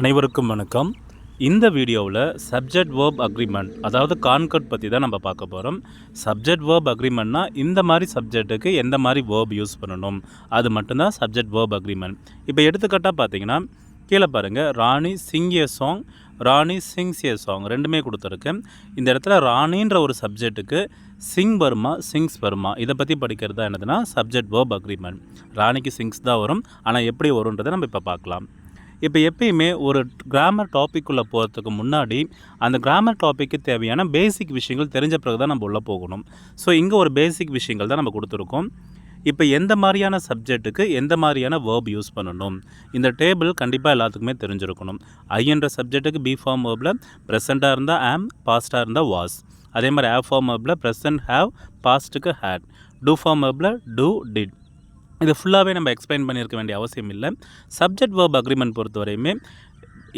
அனைவருக்கும் வணக்கம். இந்த வீடியோவில் சப்ஜெக்ட் வேர்ப் அக்ரிமெண்ட் அதாவது கான்கட் பற்றி தான் நம்ம பார்க்க போகிறோம் சப்ஜெக்ட் வேர்ப் அக்ரிமெண்ட்னா இந்த மாதிரி சப்ஜெக்ட்டுக்கு எந்த மாதிரி வேர்ப் யூஸ் பண்ணணும்? அது மட்டும்தான் சப்ஜெக்ட் வேர்ப் அக்ரிமெண்ட் இப்போ எடுத்துக்காட்டாக பார்த்தீங்கன்னா கீழே பாருங்கள் Rani Singh a song Rani Singh's a song ரெண்டுமே கொடுத்துருக்கு. இந்த இடத்துல ராணின்ற ஒரு சப்ஜெக்ட்டுக்கு சிங் வருமா சிங்ஸ் வருமா? இதை பற்றி படிக்கிறது தான் என்னதுன்னா சப்ஜெக்ட் வேர்ப் அக்ரிமெண்ட் ராணிக்கு சிங்ஸ் தான் வரும். ஆனால் எப்படி வரும்ன்றதை நம்ம இப்போ பார்க்கலாம். இப்போ எப்பயுமே ஒரு கிராமர் டாப்பிக்குள்ளே போகிறதுக்கு முன்னாடி அந்த கிராமர் டாப்பிக்கு தேவையான பேசிக் விஷயங்கள் தெரிஞ்ச பிறகு தான் நம்ம உள்ளே போகணும். ஸோ இங்கே ஒரு பேசிக் விஷயங்கள் தான் நம்ம கொடுத்துருக்கோம். இப்போ எந்த மாதிரியான சப்ஜெக்ட்டுக்கு எந்த மாதிரியான வேர்ப் யூஸ் பண்ணணும்? இந்த டேபிள் கண்டிப்பாக எல்லாத்துக்குமே தெரிஞ்சிருக்கணும். ஐன்ற சப்ஜெக்ட்டுக்கு பி ஃபார்ம் வேர்பில் ப்ரெசண்ட்டாக இருந்தால் ஆம் பாஸ்ட்டாக இருந்தால் வாஸ் அதே மாதிரி ஆ ஃபார்ம் வேர்பில் ப்ரெசன்ட் ஹேவ் பாஸ்ட்டுக்கு ஹேட் டூ ஃபார்ம் வேர்பில் டூ டிட் இது ஃபுல்லாகவே நம்ம எக்ஸ்பிளைன் பண்ணியிருக்க வேண்டிய அவசியம் இல்லை. சப்ஜெக்ட் வேர்ப் அக்ரிமெண்ட் பொறுத்தவரையுமே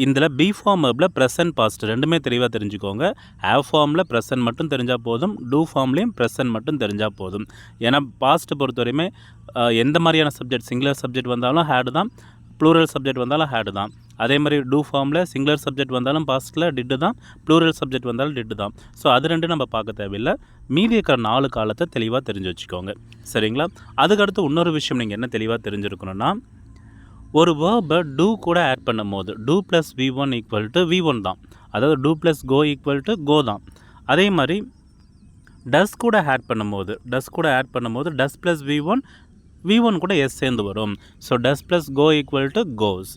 இதில் பி ஃபார்ம் வேர்பில் ப்ரெசன்ட் பாஸ்ட் ரெண்டுமே தெளிவாக தெரிஞ்சுக்கோங்க. ஹேவ் ஃபார்மில் ப்ரெசன்ட் மட்டும் தெரிஞ்சால் போதும் டூ ஃபார்ம்லேயும் ப்ரெசன்ட் மட்டும் தெரிஞ்சால் போதும். ஏன்னா பாஸ்ட் பொறுத்தவரையுமே எந்த மாதிரியான சப்ஜெக்ட் சிங்குலர் சப்ஜெக்ட் வந்தாலும் ஹேடு தான் ப்ளூரல் சப்ஜெக்ட் வந்தாலும் ஹேடு தான். அதே மாதிரி டூ ஃபார்மில் சிங்குலர் சப்ஜெக்ட் வந்தாலும் பாஸ்ட்டில் டிட்டு தான் ப்ளூரல் சப்ஜெக்ட் வந்தாலும் டிட்டு தான். ஸோ அது ரெண்டு நம்ம பார்க்க தேவையில்லை. மீதி இருக்கிற நாலு காலத்தை தெளிவாக தெரிஞ்சு வச்சுக்கோங்க. சரிங்களா? அதுக்கடுத்து இன்னொரு விஷயம் நீங்கள் என்ன தெளிவாக தெரிஞ்சுருக்கணும்னா ஒரு வேர்பை டூ கூட ஆட் பண்ணும் போது do plus V one equal to V one தான். அதாவது do plus go equal to go தான். அதே மாதிரி டஸ் கூட ஆட் பண்ணும்போது டஸ் கூட ஆட் பண்ணும்போது does plus V one V one கூட எஸ் சேர்ந்து வரும். So does plus go equal to goes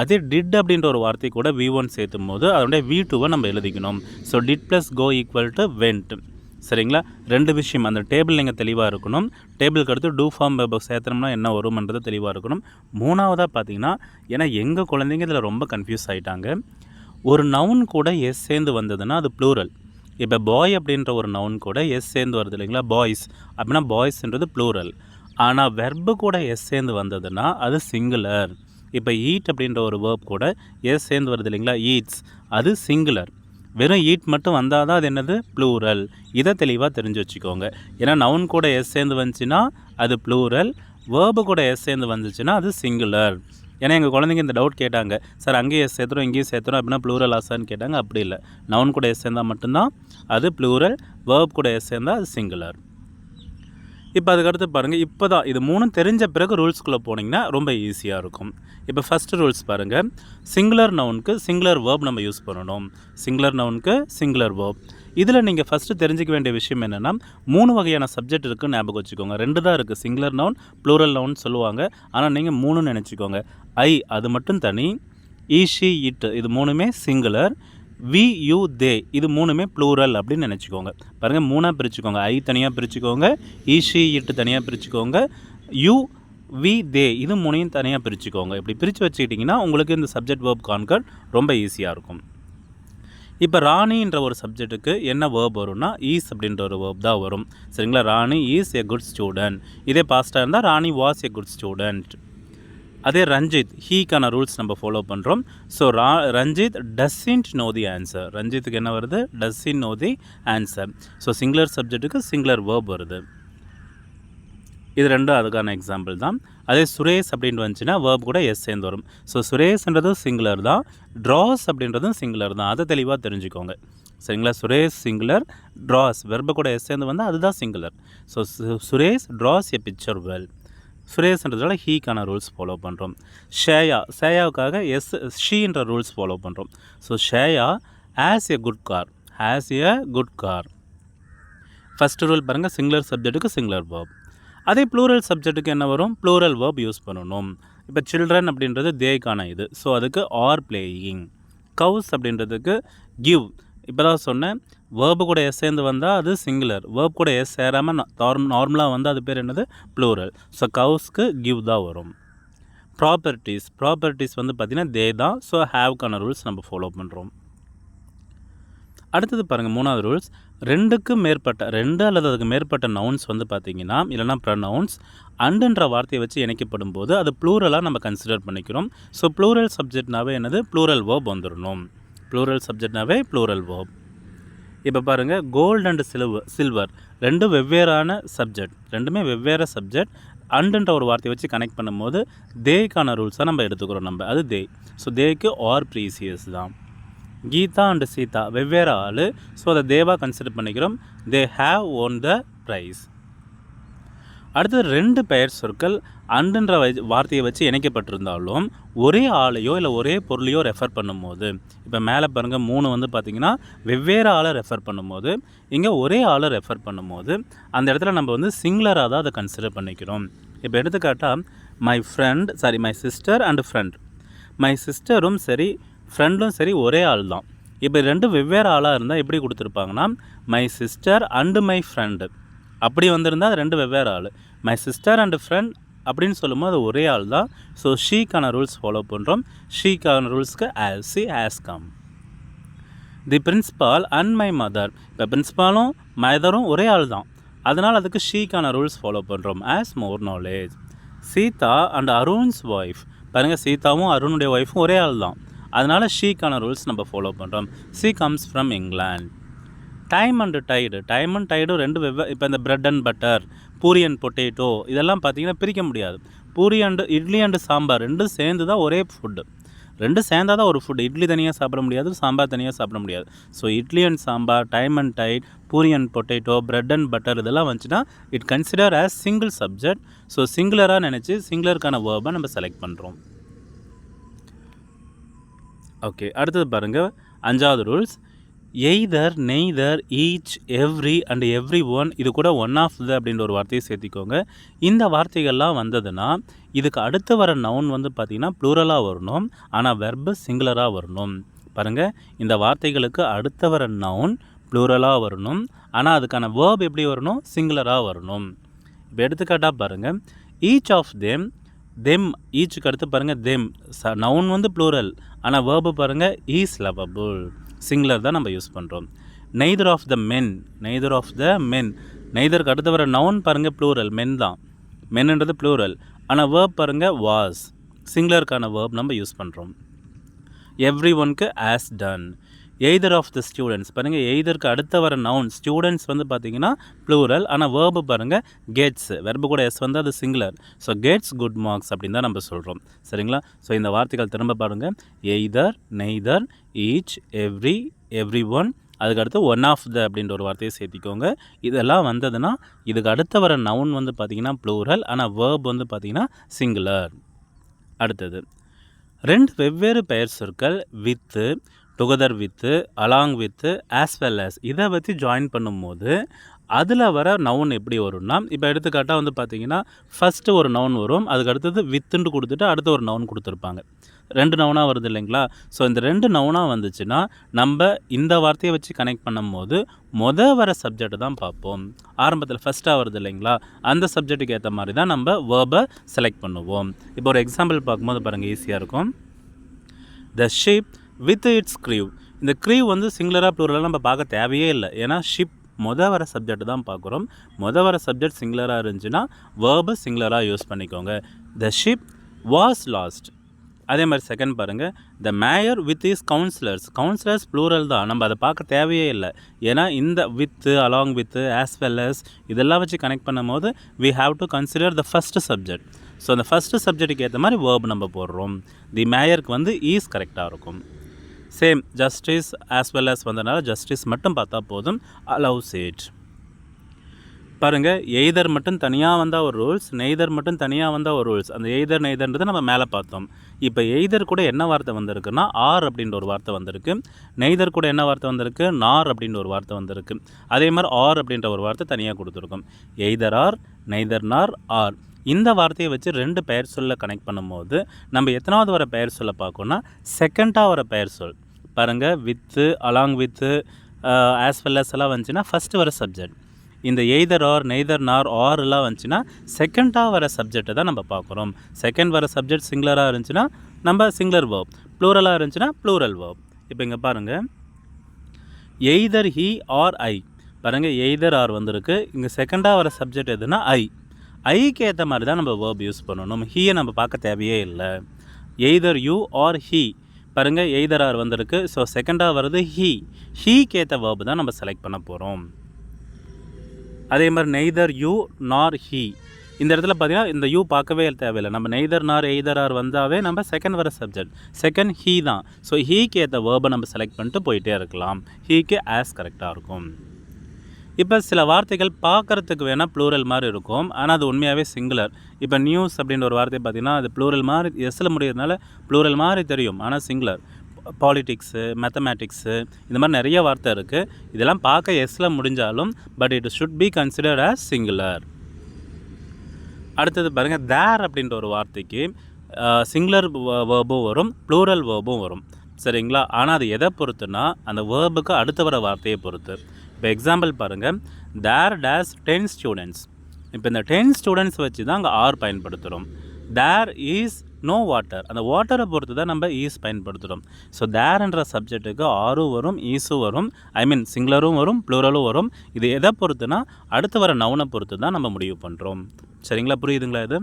அதே டிட் அப்படின்ற ஒரு வார்த்தை கூட வி ஒன் சேர்த்தும் போது அதனுடைய வி டூவை நம்ம எழுதிக்கணும். So did plus go equal to went சரிங்களா? ரெண்டு விஷயம். அந்த டேபிள் நீங்கள் தெளிவாக இருக்கணும். டேபிளுக்கு அடுத்து டூ ஃபார்ம் சேர்த்தனம்னா என்ன வரும்ன்றது தெளிவாக இருக்கணும். மூணாவதாக பார்த்தீங்கன்னா ஏன்னா எங்கள் குழந்தைங்க இதில் ரொம்ப கன்ஃபியூஸ் ஆகிட்டாங்க ஒரு நவுன் கூட எஸ் சேர்ந்து வந்ததுன்னா அது ப்ளூரல் இப்போ பாய் அப்படின்ற ஒரு நவுன் கூட எஸ் சேர்ந்து வருது இல்லைங்களா? பாய்ஸ் அப்படின்னா பாய்ஸ்ன்றது ப்ளூரல் ஆனால் வெர்பு கூட எஸ் சேர்ந்து வந்ததுன்னா அது சிங்குலர் இப்போ ஈட் அப்படின்ற ஒரு வேர்ப் கூட எஸ் சேர்ந்து வருது இல்லைங்களா? ஈட்ஸ் அது சிங்குலர் வெறும் ஈட் மட்டும் வந்தால் தான் அது என்னது? ப்ளூரல் இதை தெளிவாக தெரிஞ்சு வச்சுக்கோங்க. ஏன்னா நவுன் கூட எஸ் சேர்ந்து வந்துச்சுன்னா அது ப்ளூரல் வேர்பு கூட எஸ் சேர்ந்து வந்துச்சுன்னா அது சிங்குலர் ஏன்னா எங்கள் குழந்தைங்க இந்த டவுட் கேட்டாங்க. சார் அங்கேயும் எஸ் சேர்த்துறோம் இங்கேயும் சேர்த்துறோம் அப்படின்னா ப்ளூரல் ஆசான்னு கேட்டாங்க. அப்படி இல்லை. நவுன் கூட எஸ் சேர்ந்தால் மட்டும்தான் அது ப்ளூரல் வேர்ப் கூட எஸ் சேர்ந்தால் அது சிங்குலர் இப்போ அதுக்கடுத்து பாருங்கள் இப்போ தான் இது மூணும் தெரிஞ்ச பிறகு ரூல்ஸ்குள்ளே போனீங்கன்னா ரொம்ப ஈஸியாக இருக்கும். இப்போ ஃபஸ்ட்டு ரூல்ஸ் பாருங்கள் சிங்குலர் நவுனுக்கு சிங்குலர் வேர்ப் நம்ம யூஸ் பண்ணணும். சிங்குலர் நவுனுக்கு சிங்குலர் வேர்ப் இதில் நீங்கள் ஃபஸ்ட்டு தெரிஞ்சிக்க வேண்டிய விஷயம் என்னென்னா மூணு வகையான சப்ஜெக்ட் இருக்குன்னு ஞாபகம் வச்சுக்கோங்க. ரெண்டு தான் இருக்குது சிங்குலர் நவுன் ப்ளூரல் நவுன் சொல்லுவாங்க. ஆனால் நீங்கள் மூணுன்னு நினச்சிக்கோங்க. ஐ அது மட்டும் தனி. ஈஷி இட் இது மூணுமே சிங்குலர் வி யூ தே இது மூணுமே ப்ளூரல் அப்படின்னு நினச்சிக்கோங்க. பாருங்கள் மூணாக பிரிச்சுக்கோங்க. ஐ தனியாக பிரிச்சுக்கோங்க. E, ஈஷி இட்டு தனியாக பிரிச்சுக்கோங்க. யூ வி தே இது மூணையும் தனியாக பிரிச்சுக்கோங்க. இப்படி பிரித்து வச்சுக்கிட்டிங்கன்னா உங்களுக்கு இந்த சப்ஜெக்ட் வேர்ப் கான்கட் ரொம்ப ஈஸியாக இருக்கும். இப்போ ராணின்ற ஒரு சப்ஜெக்ட்டுக்கு என்ன வேர்ப் வரும்னா ஈஸ் அப்படின்ற ஒரு வேர்ப் தான் வரும். சரிங்களா? Rani is a good student இதே பாஸ்ட்டாக இருந்தால் Rani was a good student அதே ரஞ்சித் ஹீக்கான ரூல்ஸ் நம்ம ஃபாலோ பண்ணுறோம் so raw Ranjith doesn't know the answer ரஞ்சித்துக்கு என்ன வருது? Doesn't know the answer so singular சப்ஜெக்ட்டுக்கு சிங்குலர் வேர்ப் வருது. இது ரெண்டும் அதுக்கான எக்ஸாம்பிள் தான். அதே சுரேஷ் அப்படின்னு வந்துச்சுன்னா வேர்ப் கூட எஸ் சேர்ந்து வரும். ஸோ சுரேஷ்ன்றதும் சிங்குலர் தான். ட்ராஸ் அப்படின்றதும் சிங்குலர் தான். அதை தெளிவாக தெரிஞ்சுக்கோங்க. சரிங்களா? சுரேஷ் சிங்குலர் ட்ராஸ் வெர்ப கூட எஸ் சேர்ந்து வந்தால் அதுதான் singular so Suresh draws a picture well சுரேஷ்ன்றதால ஹீக்கான ரூல்ஸ் ஃபாலோ பண்ணுறோம் ஷேயா ஷேயாவுக்காக எஸ் ஷீன்ற ரூல்ஸ் ஃபாலோ பண்ணுறோம் so Shreya has a good car has a good car first rule பாருங்கள் சிங்குலர் சப்ஜெக்ட்டுக்கு சிங்குலர் வேர்ப் அதே ப்ளூரல் சப்ஜெக்ட்டுக்கு என்ன வரும்? ப்ளூரல் வேர்ப் யூஸ் பண்ணணும். இப்போ சில்ட்ரன் அப்படின்றது தேக்கான இது. ஸோ அதுக்கு ஆர் பிளேயிங் கவுஸ் அப்படின்றதுக்கு கிவ் இப்போ தான் சொன்னேன் வேர்பு கூட எஸ் சேர்ந்து வந்தால் அது சிங்குலர் வேர்ப் கூட எஸ் சேராமல் நார்மலாக வந்தால் அது பேர் என்னது? ப்ளூரல் ஸோ கவுஸ்க்கு கிவ் தான் வரும். ப்ராப்பர்ட்டிஸ் ப்ராப்பர்ட்டிஸ் வந்து பார்த்திங்கன்னா தே தான். ஸோ ஹாவ்க்கான ரூல்ஸ் நம்ம ஃபாலோ பண்ணுறோம் அடுத்தது பாருங்கள் மூணாவது ரூல்ஸ் ரெண்டுக்கு மேற்பட்ட ரெண்டு அல்லது அதுக்கு மேற்பட்ட நவுன்ஸ் வந்து பார்த்தீங்கன்னா இல்லைனா ப்ரனவுன்ஸ் அண்டுன்ற வார்த்தையை வச்சு இணைக்கப்படும் போது அது ப்ளூரலாக நம்ம கன்சிடர் பண்ணிக்கிறோம். ஸோ ப்ளூரல் சப்ஜெக்ட்னாவே என்னது? ப்ளூரல் வேர்ப் வந்துடணும் ப்ளூரல் சப்ஜெக்ட்னாவே ப்ளூரல் வேர்ப் இப்போ பாருங்கள் கோல்டு அண்டு சில்வர் சில்வர் ரெண்டும் வெவ்வேறான சப்ஜெக்ட் ரெண்டுமே வெவ்வேறு சப்ஜெக்ட் அண்டுன்ற ஒரு வார்த்தையை வச்சு கனெக்ட் பண்ணும்போது தேய்க்கான ரூல்ஸாக நம்ம எடுத்துக்கிறோம் நம்ம. அது they so they are precious தான். கீதா அண்டு சீதா வெவ்வேறு ஆள். ஸோ அதை தேவா கன்சிடர் பண்ணிக்கிறோம். They have won the prize அடுத்தது ரெண்டு பெயர் சொற்கள் அண்டுன்ற வை- வார்த்தையை வச்சு இணைக்கப்பட்டிருந்தாலும் ஒரே ஆளையோ இல்லை ஒரே பொருளையோ ரெஃபர் பண்ணும்போது இப்போ மேலே பாருங்கள் மூணு வந்து பார்த்திங்கன்னா வெவ்வேறு ஆளை ரெஃபர் பண்ணும்போது இங்கே ஒரே ஆளை ரெஃபர் பண்ணும்போது அந்த இடத்துல நம்ம வந்து சிங்குலராக தான் அதை கன்சிடர் பண்ணிக்கிறோம். இப்போ எடுத்துக்காட்டால் my friend sorry my sister and friend my சிஸ்டரும் சரி ஃப்ரெண்டும் சரி ஒரே ஆள் தான். இப்போ ரெண்டு வெவ்வேறு ஆளாக இருந்தால் எப்படி கொடுத்துருப்பாங்கன்னா my sister and my friend அப்படி வந்திருந்தால் அது ரெண்டு வெவ்வேறு ஆள். மை சிஸ்டர் அண்ட் ஃப்ரெண்ட் அப்படின்னு சொல்லும்போது அது ஒரே ஆள் தான். ஸோ ஷீக்கான ரூல்ஸ் ஃபாலோ பண்ணுறோம் ஷீக்கான ரூல்ஸ்க்கு has see has come the principal and my mother இப்போ பிரின்ஸ்பாலும் மதரும் ஒரே ஆள் தான். அதனால் அதுக்கு ஷீக்கான ரூல்ஸ் ஃபாலோ பண்ணுறோம் has more knowledge Sita and Arun's wife பாருங்கள் சீதாவும் அருணுடைய ஒய்ஃபும் ஒரே ஆள் தான். அதனால் ஷீக்கான ரூல்ஸ் நம்ம ஃபாலோ பண்ணுறோம் she comes from England time and tide time and tide ரெண்டு வெவ்வே இப்போ இந்த bread and butter puri and potato இதெல்லாம் பார்த்தீங்கன்னா பிரிக்க முடியாது. பூரி அண்டு இட்லி அண்டு சாம்பார் ரெண்டும் சேர்ந்து தான் ஒரே ஃபுட்டு ரெண்டும் சேர்ந்தால் தான் ஒரு ஃபுட் இட்லி தனியாக சாப்பிட முடியாது சாம்பார் தனியாக சாப்பிட முடியாது. So idli and sambar time and tide puri and potato bread and butter இதெல்லாம் வந்துச்சுன்னா it consider as single subject so சிங்குலராக நினச்சி சிங்குலருக்கான வேர்பை நம்ம செலக்ட் பண்ணுறோம் ஓகே அடுத்தது பாருங்கள் அஞ்சாவது rules either neither each every and every one இது கூட ஒன் ஆஃப் த அப்படின்ற ஒரு வார்த்தையை சேர்த்திக்கோங்க. இந்த வார்த்தைகள்லாம் வந்ததுன்னா இதுக்கு அடுத்து வர நவுன் வந்து பார்த்திங்கன்னா ப்ளூரலாக வரணும். ஆனால் வெர்பு சிங்குலராக வரணும். பாருங்கள் இந்த வார்த்தைகளுக்கு அடுத்து வர நவுன் ப்ளூரலாக வரணும். ஆனால் அதுக்கான வேர்ப் எப்படி வரணும்? சிங்குலராக வரணும். இப்போ எடுத்துக்காட்டாக பாருங்கள் ஈச் ஆஃப் தெம் தெம் ஈச்சுக்கு அடுத்து பாருங்கள் தெம் ச நவுன் வந்து ப்ளூரல் ஆனால் வேர்பு பாருங்கள் ஈஸ் லவபுள் சிங்குலர் தான் நம்ம யூஸ் பண்ணுறோம் neither of the men neither of the men நெய்தருக்கு அடுத்து வர நவுன் பாருங்கள் ப்ளூரல் மென் தான். மென்ன்றது ப்ளூரல் ஆனால் வேர்ப் பாருங்கள் வாஸ் சிங்குலருக்கான வேர்ப் நம்ம யூஸ் பண்ணுறோம் every ஒன்க்கு has done either of the students பாருங்கள் எய்தருக்கு அடுத்த வர நவுன் ஸ்டூடெண்ட்ஸ் வந்து பார்த்தீங்கன்னா ப்ளூரல் ஆனால் வேர்பு பாருங்கள் கெட்ஸ் வெர்பு கூட எஸ் வந்து அது singular so gets good marks அப்படின்னு தான் நம்ம சொல்கிறோம் சரிங்களா? ஸோ இந்த வார்த்தைகள் திரும்ப பாருங்கள் either neither each every every one அதுக்கு அடுத்து ஒன் ஆஃப் த அப்படின்ற ஒரு வார்த்தையை சேர்த்திக்கோங்க. இதெல்லாம் வந்ததுன்னா இதுக்கு அடுத்த வர நவுன் வந்து பார்த்தீங்கன்னா ப்ளூரல் ஆனால் வேர்ப் வந்து பார்த்தீங்கன்னா சிங்குலர் அடுத்தது. ரெண்டு வெவ்வேறு பெயர் சொற்கள் with together with along with as well as இதை பற்றி ஜாயின் பண்ணும்போது அதில் வர நவுன் எப்படி வரும்னா இப்போ எடுத்துக்காட்டாக வந்து பார்த்தீங்கன்னா ஃபஸ்ட்டு ஒரு நவுன் வரும் அதுக்கு அடுத்தது வித்துன்னு கொடுத்துட்டு அடுத்து ஒரு நவுன் கொடுத்துருப்பாங்க. ரெண்டு நவுனாக வருது இல்லைங்களா? ஸோ இந்த ரெண்டு நவுனாக வந்துச்சுன்னா நம்ம இந்த வார்த்தையை வச்சு கனெக்ட் பண்ணும்போது மொதல் வர சப்ஜெக்ட் தான் பார்ப்போம். ஆரம்பத்தில் ஃபஸ்ட்டாக வருது இல்லைங்களா? அந்த சப்ஜெக்ட்டுக்கு ஏற்ற மாதிரி தான் நம்ம வேர்பை செலக்ட் பண்ணுவோம். இப்போ ஒரு எக்ஸாம்பிள் பார்க்கும்போது பாருங்கள் ஈஸியாக இருக்கும். The ship with its crew இந்த க்ரீவ் வந்து சிங்குலராக ப்ளூரலாக நம்ம பார்க்க தேவையே இல்லை. ஏன்னா ஷிப் மொதல் வர சப்ஜெக்ட் தான் பார்க்குறோம். மொத வர சப்ஜெக்ட் சிங்குலராக இருந்துச்சுன்னா வேர்பு சிங்குலராக யூஸ் பண்ணிக்கோங்க. த ஷிப் வாஸ் லாஸ்ட் அதே மாதிரி செகண்ட் பாருங்கள் the mayor with is councillors councillors plural தான். நம்ம அதை பார்க்க தேவையே இல்லை. ஏன்னா இந்த with along with as well as இதெல்லாம் வச்சு கனெக்ட் பண்ணும்போது we have to consider the first subject so அந்த ஃபஸ்ட்டு சப்ஜெக்ட்டுக்கு ஏற்ற மாதிரி வேர்ப் நம்ம போடுறோம். தி மேயருக்கு வந்து ஈஸ் கரெக்டாக இருக்கும். Same justice as well as வந்தனால ஜஸ்டிஸ் மட்டும் பார்த்தா போதும். அலவுஸ் இட் பாருங்கள் எய்தர் மட்டும் தனியாக வந்தால் ஒரு ரூல்ஸ் நெய்தர் மட்டும் தனியாக வந்தால் ஒரு ரூல்ஸ் அந்த எய்தர் நெய்தர்ன்றதை நம்ம மேலே பார்த்தோம். இப்போ எய்தர் கூட என்ன வார்த்தை வந்திருக்குன்னா ஆர் அப்படின்ற ஒரு வார்த்தை வந்திருக்கு. நெய்தர் கூட என்ன வார்த்தை வந்திருக்கு? நார் அப்படின்ற ஒரு வார்த்தை வந்திருக்கு. அதே மாதிரி ஆர் அப்படின்ற ஒரு வார்த்தை தனியாக கொடுத்துருக்கோம். Either or neither nor or. இந்த வார்த்தையை வச்சு ரெண்டு பெயர் சொல்ல கனெக்ட் பண்ணும்போது நம்ம எத்தனாவது வர பெயர் சொல்ல பார்க்கோன்னா செகண்டாக வர பெயர் சொல். பாருங்கள் with along with as well as எல்லாம் வந்துச்சுன்னா ஃபஸ்ட்டு வர சப்ஜெக்ட் இந்த either or neither nor or எல்லாம் வந்துச்சுன்னா செகண்டாக வர சப்ஜெக்டை தான் நம்ம பார்க்குறோம். செகண்ட் வர சப்ஜெக்ட் சிங்குலராக இருந்துச்சுன்னா நம்ம சிங்குலர் வேர்ப் ப்ளூரலாக இருந்துச்சுன்னா ப்ளூரல் வேர்ப் இப்போ இங்கே பாருங்கள் எய்தர் ஹி ஆர் ஐ பாருங்கள் எய்தர் ஆர் வந்திருக்கு. இங்கே செகண்டாக வர சப்ஜெக்ட் எதுனா ஐ ஐக்கு ஏற்ற மாதிரி தான் நம்ம வேர்ப் யூஸ் பண்ணணும். ஹீயை நம்ம பார்க்க தேவையே இல்லை. எய்தர் யூ ஆர் ஹீ பாருங்கள் எய்தர் ஆர் வந்திருக்கு. ஸோ செகண்டாக வர்றது ஹீ ஹீக்கு ஏற்ற தான் நம்ம செலக்ட் பண்ண போகிறோம் அதே மாதிரி நெய்தர் யூ நார் ஹீ இந்த இடத்துல பார்த்தீங்கன்னா இந்த யூ பார்க்கவே தேவையில்லை. நம்ம நெய்தர் நார் எய்தர் ஆர் வந்தாவே நம்ம செகண்ட் வர சப்ஜெக்ட் செகண்ட் ஹீ தான். ஸோ ஹீக்கு ஏற்ற வேர்பை நம்ம செலக்ட் பண்ணிட்டு போயிட்டே இருக்கலாம். ஹீக்கு ஆஸ் கரெக்டாக இருக்கும். இப்போ சில வார்த்தைகள் பார்க்குறதுக்கு வேணால் ப்ளூரல் மாதிரி இருக்கும். ஆனால் அது உண்மையாகவே சிங்குலர் இப்போ நியூஸ் அப்படின்ற ஒரு வார்த்தை பார்த்திங்கன்னா அது ப்ளூரல் மாதிரி எஸ்ஸில் முடியறதுனால ப்ளூரல் மாதிரி தெரியும். ஆனால் சிங்குலர் பாலிட்டிக்ஸு மேத்தமேட்டிக்ஸு இந்த மாதிரி நிறைய வார்த்தை இருக்குது இதெல்லாம் பார்க்க எஸ்ஸில் முடிஞ்சாலும் but it should be considered a singular அடுத்தது பாருங்கள் தேர் அப்படின்ற ஒரு வார்த்தைக்கு சிங்குலர் வேர்பும் வரும் ப்ளூரல் வேர்பும் வரும். சரிங்களா? ஆனால் அது எதை பொறுத்துனா அந்த வேர்புக்கு அடுத்து வர வார்த்தையை பொறுத்து. இப்போ எக்ஸாம்பிள் பாருங்கள் தேர் டேஸ் டென் ஸ்டூடெண்ட்ஸ் இப்போ இந்த டென் ஸ்டூடெண்ட்ஸ் வச்சு தான் அங்கே ஆர் பயன்படுத்துகிறோம் தேர் ஈஸ் நோ வாட்டர் அந்த வாட்டரை பொறுத்து தான் நம்ம ஈஸ் பயன்படுத்துகிறோம் ஸோ தேர்ன்ற சப்ஜெக்ட்டுக்கு ஆரும் வரும் ஈஸும் வரும் ஐ மீன் சிங்குலரும் வரும் ப்ளூரலும் வரும். இது எதை பொறுத்துனா அடுத்து வர நவுனை பொறுத்து தான் நம்ம முடிவு பண்ணுறோம் சரிங்களா? புரியுதுங்களா இது?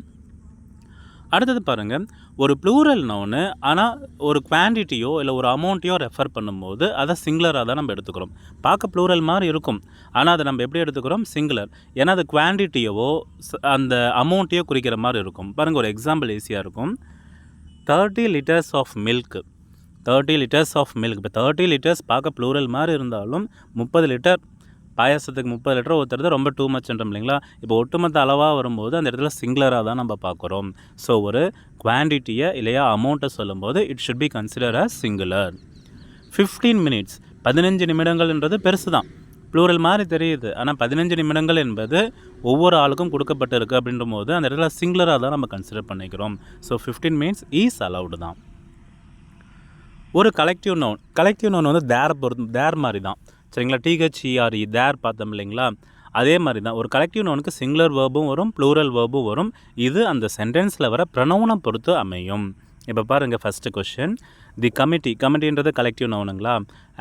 அடுத்தது பாருங்கள் ஒரு ப்ளூரல் நவுனு ஆனால் ஒரு குவான்டிட்டியோ இல்லை ஒரு அமௌண்ட்டையோ ரெஃபர் பண்ணும்போது அதை சிங்குலராக தான் நம்ம எடுத்துக்கிறோம். பார்க்க ப்ளூரல் மாதிரி இருக்கும். ஆனால் அதை நம்ம எப்படி எடுத்துக்கிறோம்? சிங்குலர் ஏன்னா அது குவான்டிட்டியவோ அந்த அமௌண்ட்டையோ குறிக்கிற மாதிரி இருக்கும். பாருங்கள் ஒரு எக்ஸாம்பிள் ஈஸியாக இருக்கும். Thirty litres of milk thirty litres of milk இப்போ தேர்ட்டி லிட்டர்ஸ் பார்க்க ப்ளூரல் மாதிரி இருந்தாலும் முப்பது லிட்டர் பாயாசத்துக்கு முப்பது லிட்டர் ஊற்றுறது ரொம்ப டூ மச்ன்றோம் இல்லைங்களா? இப்போ ஒட்டுமொத்த அளவாக வரும்போது அந்த இடத்துல சிங்குலராக தான் நம்ம பார்க்குறோம். ஸோ ஒரு குவான்டிட்டியை இல்லையா அமௌண்ட்டை சொல்லும்போது it should be consider a singular fifteen minutes பதினஞ்சு நிமிடங்கள்ன்றது பெருசு தான் ப்ளூரல் மாதிரி தெரியுது. ஆனால் பதினஞ்சு நிமிடங்கள் என்பது ஒவ்வொரு ஆளுக்கும் கொடுக்கப்பட்டிருக்கு அப்படின்ற போது அந்த இடத்துல சிங்குலராக தான் நம்ம கன்சிடர் பண்ணிக்கிறோம். So fifteen minutes is allowed தான். ஒரு கலெக்டிவ் நோன் கலெக்டிவ் நோன் வந்து தேர் பொறுத்து தேர் மாதிரி தான் சரிங்களா? டிஹெச்இஆர்இ தேர் பார்த்தோம் இல்லைங்களா? அதே மாதிரி தான் ஒரு கலெக்டிவ் நோனுக்கு சிங்குலர் வேர்பும் வரும் ப்ளூரல் வேர்பும் வரும். இது அந்த சென்டென்ஸில் வர ப்ரனவுனை பொறுத்து அமையும். இப்போ பாருங்கள் ஃபஸ்ட்டு கொஷின் தி கமிட்டி கமிட்டின்றது கலெக்டிவ் நவுனுங்களா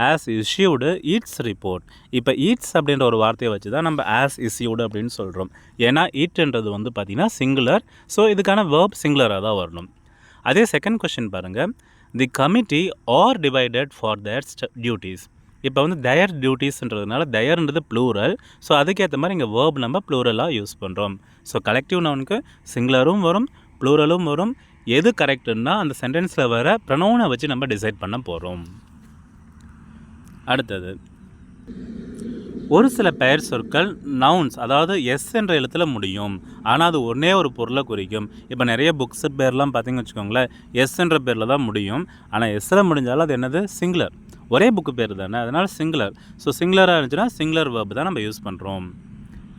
ஆஸ் இஷ்யூடு ஈட்ஸ் ரிப்போர்ட் இப்போ ஈட்ஸ் அப்படின்ற ஒரு வார்த்தையை வச்சு தான் நம்ம ஆஸ் இஷ்யூடு அப்படின்னு சொல்கிறோம் ஏன்னா ஈட்ன்றது வந்து பார்த்திங்கன்னா சிங்குலர் ஸோ இதுக்கான வேர்ப் சிங்குலராக தான் வரணும். அதே செகண்ட் கொஷின் பாருங்கள் the committee are divided for their duties இப்போ வந்து தயர் டியூட்டிஸ்ன்றதுனால தயர்ன்றது ப்ளூரல் ஸோ அதுக்கேற்ற மாதிரி இங்கே வேர்ப் நம்ம ப்ளூரலாக யூஸ் பண்ணுறோம் ஸோ கலெக்டிவ் நவுனுக்கு சிங்குலரும் வரும் ப்ளூரலும் வரும். எது கரெக்டுன்னா அந்த சென்டென்ஸில் வர ப்ரனவுனை வச்சு நம்ம டிசைட் பண்ண போகிறோம் அடுத்தது. ஒரு சில பெயர் சொற்கள் நவுன்ஸ் அதாவது எஸ் என்ற எழுத்தில் முடியும். ஆனால் அது ஒன்றே ஒரு பொருளை குறிக்கும். இப்போ நிறைய புக்ஸ் பேர்லாம் பார்த்தீங்கன்னு வச்சுக்கோங்களேன் எஸ் என்ற பேரில் தான் முடியும். ஆனால் எஸ்ஸில் முடிஞ்சாலும் அது என்னது? சிங்குலர் ஒரே புக்கு பேர் தானே? அதனால் சிங்குலர் ஸோ சிங்குலராக இருந்துச்சுன்னா சிங்குலர் வேர்பு தான் நம்ம யூஸ் பண்ணுறோம்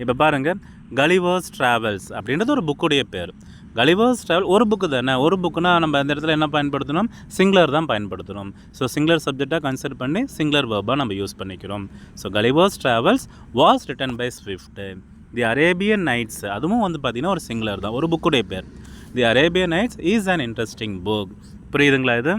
இப்போ பாருங்கள் கலிவர்ஸ் ட்ராவல்ஸ் அப்படின்றது ஒரு புக்குடைய பேர். கலிவர்ஸ் ட்ராவல் ஒரு புக்கு தானே? ஒரு புக்குனா நம்ம அந்த இடத்துல என்ன பயன்படுத்தணும்? சிங்குலர் தான் பயன்படுத்தணும். ஸோ சிங்குலர் சப்ஜெக்டாக கன்சிடர் பண்ணி சிங்குலர் வேர்பாக நம்ம யூஸ் பண்ணிக்கிறோம். So Gulliver's Travels was written by Swift the Arabian Nights அதுவும் வந்து பார்த்திங்கன்னா ஒரு சிங்குலர் தான். ஒரு புக்குடைய பேர். The Arabian Nights is an interesting book புரியுதுங்களா இது?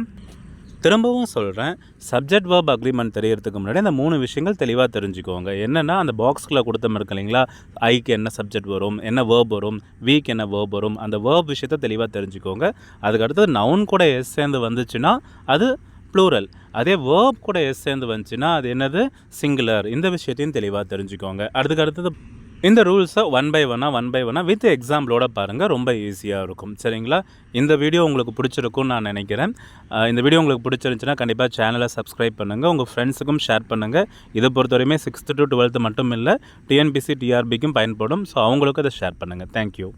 திரும்பவும் சொல்கிறேன் சப்ஜெக்ட் வேர்ப் அக்ரிமெண்ட் தெரியறதுக்கு முன்னாடி அந்த மூணு விஷயங்கள் தெளிவாக தெரிஞ்சுக்கோங்க. என்னென்னா அந்த பாக்ஸ்க்குள்ளே கொடுத்த இருக்கு இல்லைங்களா? ஐக்கு என்ன சப்ஜெக்ட் வரும் என்ன வேர்ப் வரும் வீக் என்ன வேர்ப் வரும் அந்த வேர்ப் விஷயத்தை தெளிவாக தெரிஞ்சுக்கோங்க. அதுக்கடுத்து நவுன் கூட எஸ் சேர்ந்து வந்துச்சுன்னா அது ப்ளூரல் அதே வேர்ப் கூட எஸ் சேர்ந்து வந்துச்சுன்னா அது என்னது? சிங்குலர் இந்த விஷயத்தையும் தெளிவாக தெரிஞ்சுக்கோங்க. அதுக்கு அடுத்தது இந்த ரூல்ஸை ஒன் பை ஒன்னாக ஒன் பை ஒன்னாக வித் எக்ஸாம்பிளோட பாருங்கள் ரொம்ப ஈஸியாக இருக்கும். சரிங்களா? இந்த வீடியோ உங்களுக்கு பிடிச்சிருக்கும்னு நான் நினைக்கிறேன். இந்த வீடியோ உங்களுக்கு பிடிச்சிருந்துச்சுன்னா கண்டிப்பாக சேனலை சப்ஸ்கிரைப் பண்ணுங்கள் உங்கள் ஃப்ரெண்ட்ஸுக்கும் ஷேர் பண்ணுங்கள் இதை பொறுத்தவரையுமே சிக்ஸ்த்து டு டுவெல்த்து மட்டும் இல்லை டிஎன்பிசி டிஆர்பிக்கும் பயன்படும். ஸோ அவங்களுக்கும் அதை ஷேர் பண்ணுங்கள் தேங்க்யூ